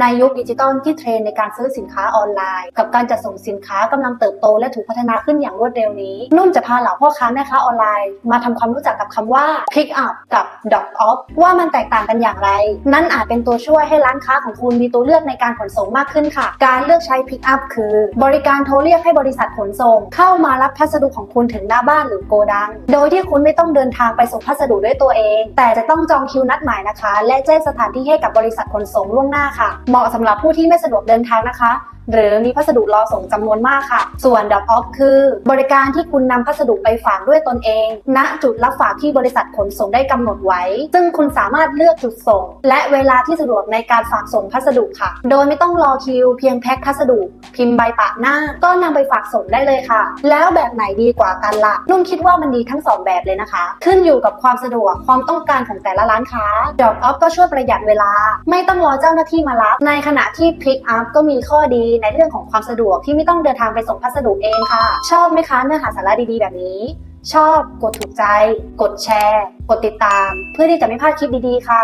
ในยุคดิจิตอลที่เทรนในการซื้อสินค้าออนไลน์ กับการจัดส่งสินค้ากำลังเติบโตและถูกพัฒนาขึ้นอย่างรวดเร็วนี้นุ่นจะพาเหล่าพ่อค้าแม่ค้าออนไลน์ มาทำความรู้จักกับคำว่า pick up กับ drop off ว่ามันแตกต่างกันอย่างไร นั่นอาจเป็นตัวช่วยให้ร้านค้าของคุณมีตัวเลือกในการขนส่งมากขึ้นค่ะ การเลือกใช้ pick up คือ บริการโทรเรียกให้บริษัทขนส่ง เข้ามารับพัสดุของคุณถึงหน้าบ้านหรือโกดัง โดยที่คุณไม่ต้องเดินทางไปส่งพัสดุด้วยตัวเอง แต่จะต้องจองคิวนัดหมายนะคะ และแจ้งสถานที่ให้กับบริษัทขนส่งล่วงหน้าค่ะเหมาะสำหรับผู้ที่ไม่สะดวกเดินทางนะคะ หรือมีพัสดุรอส่งจำนวนมากค่ะ ส่วน drop off คือ บริการที่คุณนำพัสดุไปฝากด้วยตนเอง ณจุดรับฝากที่บริษัทขนส่งได้กำหนดไว้ ซึ่งคุณสามารถเลือกจุดส่ง และเวลาที่สะดวกในการฝากส่งพัสดุค่ะ โดยไม่ต้องรอคิว เพียงแพ็คพัสดุ พิมพ์ใบปะหน้า ก็นำไปฝากส่งได้เลยค่ะ แล้วแบบไหนดีกว่ากันล่ะนุ่นคิดว่ามันดีทั้งสองแบบเลยนะคะ ขึ้นอยู่กับความสะดวกความต้องการของแต่ละร้านค้า drop off ก็ช่วยประหยัดเวลา ไม่ต้องรอเจ้าหน้าที่มารับ ในขณะที่ pick up ก็มีข้อดีในเรื่องของความสะดวกที่ไม่ต้องเดินทางไปส่งพัสดุเองค่ะ ชอบไหมคะเนื้อหาสาระดีๆ แบบนี้ ชอบกดถูกใจ กดแชร์ กดติดตาม เพื่อที่จะไม่พลาดคลิปดีๆ ค่ะ